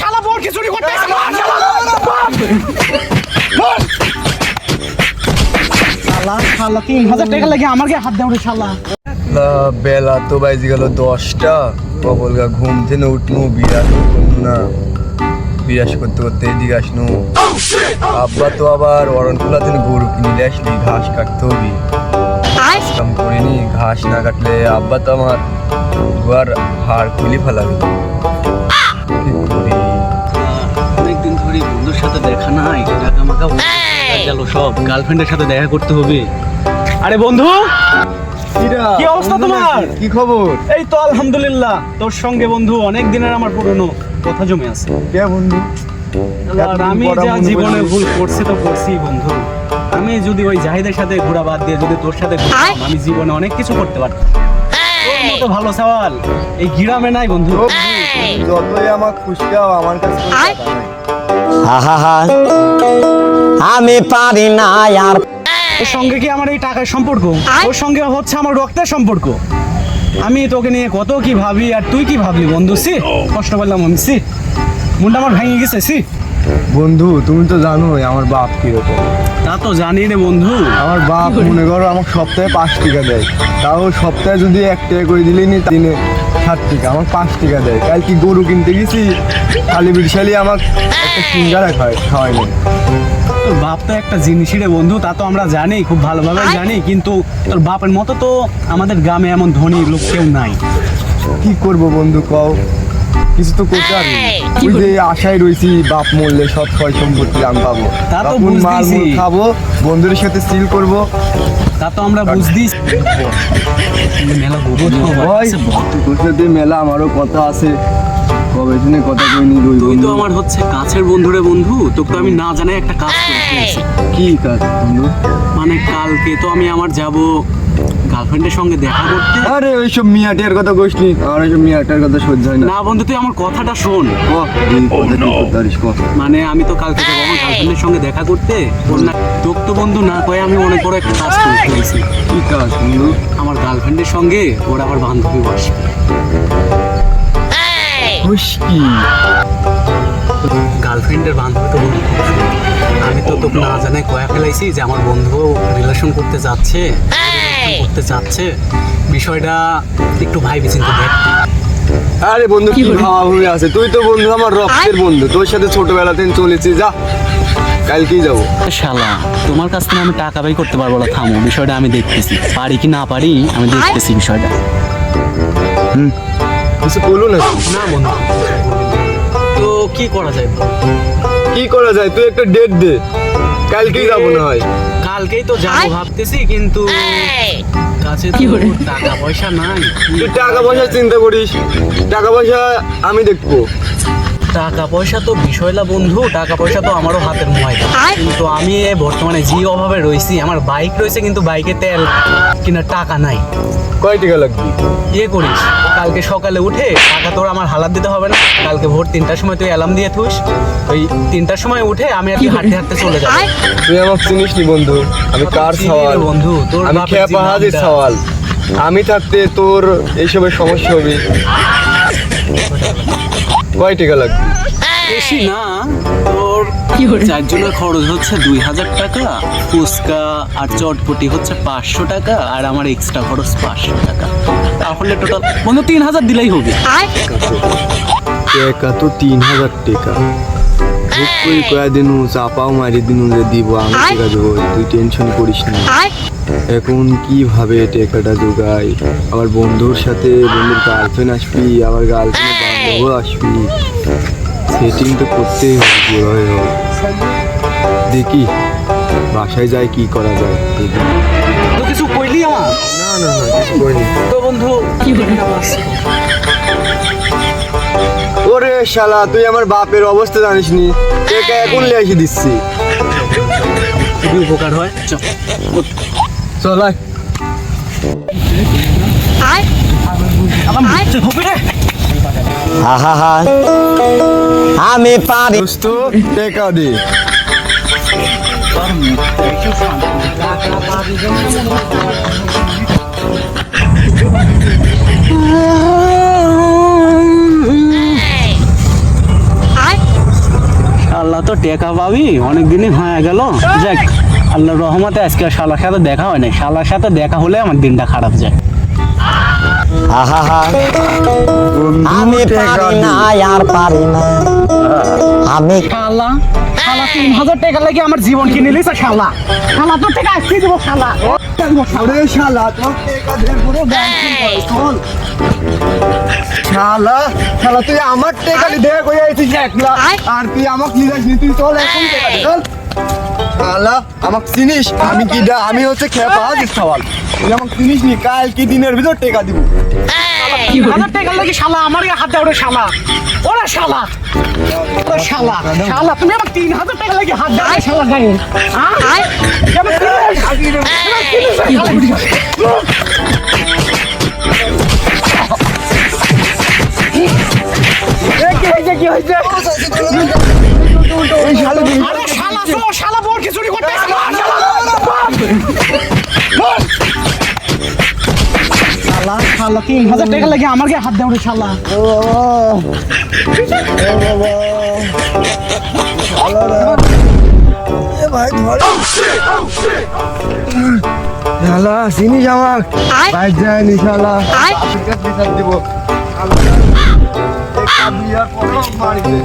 শালা বোর কি করতে শালা শালা তিন হাজার টাকা লাগে আমার গায়ে হাত দেওয়া শালা। বেলা তো বাজে গেল দশটা। কবলগা ঘুম থেকে উঠনু বিরাজ করুন না। বিরাজ করতে করতে এদিকে আসনু। আব্বা তো আবার অরণকুলা থেকে গরু কিনে আসলি ঘাস কাটতে হবে। কাম করিনি ঘাস না কাটলে আব্বা তো আমার গুয়ার হাড় খুলি ফেলাবে। দেখা নাই টাকা মাকা গেল সব? গার্লফ্রেন্ডের সাথে দেখা করতে হবে। আরে বন্ধু! কি অবস্থা তোমার? কি খবর? এই তো আলহামদুলিল্লাহ। তোর সঙ্গে বন্ধু অনেক দিনের আমার পুরনো কথা জমে আছে। কে বন্ধু? আমি যা জীবনে ভুল করছি তো করছি বন্ধু। আমি যদি ওই জাহিদের সাথে ঘোরা বাদ দিয়ে যদি তোর সাথে আমি জীবনে অনেক কিছু করতে পারতাম। তোর মতো ভালো সওয়াল এই গিরামে নাই বন্ধু। যতই আমার খুশি আমার কাছে। আহা আমি পারি না আর ওর সঙ্গে কি আমার এই টাকার সম্পর্ক? ওর সঙ্গে হচ্ছে আমার রক্তের সম্পর্ক। আমি তোকে নিয়ে কত কি ভাবি আর তুই কি ভাবলি বন্ধু? সি কষ্ট পেলাম আমি সি মনটা আমার ভেঙে গেছে সি বন্ধু তুমি তো জানোই আমার বাপ কীরকম। তা তো জানি রে বন্ধু। আমার বাপ মনে করো আমাকে সপ্তাহে পাঁচ টাকা দেয়। তাও সপ্তাহে যদি এক টাকা করে দিলেই নি দিনে সাত টাকা আমার পাঁচ টাকা দেয়। কাল কি গরু কিনতে গেছি খালি বিশালি আমার একটা সিঙ্গারা খায় খাওয়াই নেই তোর বাপ তো একটা জিনিসই রে বন্ধু তা তো আমরা জানি খুব ভালোভাবে জানি কিন্তু তোর বাপের মতো তো আমাদের গ্রামে এমন ধনী লোক কেউ নাই। কি করব বন্ধু কও? কিছু তো করতে পারি। ওই যে আশায় রয়েছি বাপ মরলে সব ছয় সম্পত্তি আমি পাবো। তা তো মাল বুঝতেছি। খাব বন্ধুদের সাথে সিল করব তা তো আমরা বুঝতেই মেলা ওই। মেলা আমারও কথা আছে। কবে দিনে কথা কইনি রই তুই তো আমার হচ্ছে কাছের বন্ধুরে বন্ধু তোকে তো আমি না জানাই একটা কাজ করে কি কাজ বন্ধু? মানে কালকে তো আমি আমার যাব। গার্লফ্রেন্ডের সঙ্গে দেখা করতে? আরে ওইসব মিয়াটের কথা কইসনি আমার ওইসব মিয়াটের কথা সহ্য হয় না। না বন্ধু তুই আমার কথাটা শোন। ক। মানে আমি তো কালকে যাব আমার গার্লফ্রেন্ডের সঙ্গে দেখা করতে না তোকে তো বন্ধু না কয়ে আমি অনেক বড় একটা কাজ করে ফেলেছি। কি কাজ বন্ধু? আমার গার্লফ্রেন্ডের সঙ্গে ওর আবার বান্ধবী বসবে গার্লফ্রেন্ডের বান্ধবী তো বন্ধু। আমি তো তোকে না জানাই কয়া ফেলাইছি যে আমার বন্ধু রিলেশন করতে যাচ্ছে। করতে চাচ্ছে বিষয়টা একটু ভাইবে চিন্তা দেখ। আরে বন্ধু কি ভাবা ভুলে আছে? তুই তো বন্ধু আমার রক্তের বন্ধু। তোর সাথে ছোটবেলা থেকে চলেছি যা। কালকেই যাব। শালা তোমার কাছ থেকে আমি টাকা বাই করতে পারব না থামো বিষয়টা আমি দেখতেছি। পারি কি না পারি আমি দেখতেছি বিষয়টা। কিছু বলো না। না বন্ধু। তো কি করা যায় কি করা যায়? তুই একটা ডেট দে। কালকেই যাব না হয়। কালকেই তো যাব ভাবতেছি কিন্তু কাছে টাকা পয়সা নাই। তুই টাকা পয়সা চিন্তা করিস। টাকা পয়সা আমি দেখব। টাকা পয়সা তো বিষয় না বন্ধু টাকা পয়সা তো আমারও হাতের মোবাইল কিন্তু আমি এ বর্তমানে যে অভাবে রয়েছি আমার বাইক রয়েছে কিন্তু বাইকে তেল কিনা টাকা নাই। কয় টাকা লাগবে? ইয়ে করিস। কালকে সকালে উঠে টাকা তোর আমার হালাত দিতে হবে না। কালকে ভোর তিনটার সময় তুই অ্যালার্ম দিয়ে থুস। ওই তিনটার সময় উঠে আমি আর কি হাঁটতে হাঁটতে চলে যাব। তুই আমাকে চিনিস নি বন্ধু? আমি কার সওয়াল? বন্ধু, তোর আমি খেপা হাজির সওয়াল। আমি থাকতে তোর এইসবের সমস্যা হবে। কয় টাকা লাগবে? বেশি না। তোর চারজনের খরচ হচ্ছে দুই হাজার টাকা। ফুচকা আর চটপটি হচ্ছে পাঁচশো টাকা আর আমার এক্সট্রা খরচ পাঁচশো টাকা। তাহলে টোটাল বন্ধু তিন হাজার দিলেই হবে। টাকা তো তিন হাজার টাকা। বুক কয়া দিনু চাপাও মারি দিনু যে দিব আমি টাকা দেবো তুই টেনশন করিস না। এখন কীভাবে টাকাটা জোগাই? আবার বন্ধুর সাথে বন্ধুর গার্লফ্রেন্ড আসবি আবার গার্লফ্রেন্ড বান্ধবও আসবি। সেটিং তো করতেই হবে যেভাবে হোক দেখি বাসায় যাই কি করা যায় কিছু কইলি আমার? না না না কিছু করিনি। তো বন্ধু কি ওরে শালা তুই আমার বাপের অবস্থা জানিস নি এখন এসে দিচ্ছি। খুবই উপকার হয়। চল চল আয়। আহা আমি পারি। দোস্ত টাকা দে। শালা তো টেকা পাবি অনেক দিনই হয়ে গেল। যাক আল্লাহর রহমতে আজকে শালার সাথে দেখা হয় না শালার সাথে দেখা হলে আমার দিনটা খারাপ যায়। আহা হা আমি পারি না আর পারি না আমি শালা। শালা তিন হাজার টাকা লাগে আমার জীবন কিনে নিলিস শালা। শালা তোর টাকা আজকে দেবো শালা। ওরে শালা তোর টেকা দের পুরো শালা শালা তুই আমার টেকা আইছিস একলা আর তুই আমাক নিয়ে নি তুই চল এখন টেকা চল। শালা আমাক চিনিস? আমি কি দা আমি হচ্ছে খেপা হাজির সওয়াল। তুই আমাক চিনিস নি? কাল কি দিনের ভিতর টেকা দিব। হাজার টাকা লাগে শালা আমার হাত দেয় ওরে শালা। ওরে শালা ওরে শালা শালা তুমি আমার তিন হাজার টাকা লাগে হাত দেয়। শালা গায়ে। কি হয়েছে, কি হয়েছে? ওই শালা আরে শালা তো শালা বোর খিচুড়ি করতে শালা শালা তিন হাজার টাকা লাগে আমার গায়ে হাত দেওয়া রে শালা। শালা চিনি যামাক বাইর যায়নি শালা। দিব। আর পরে মারিছে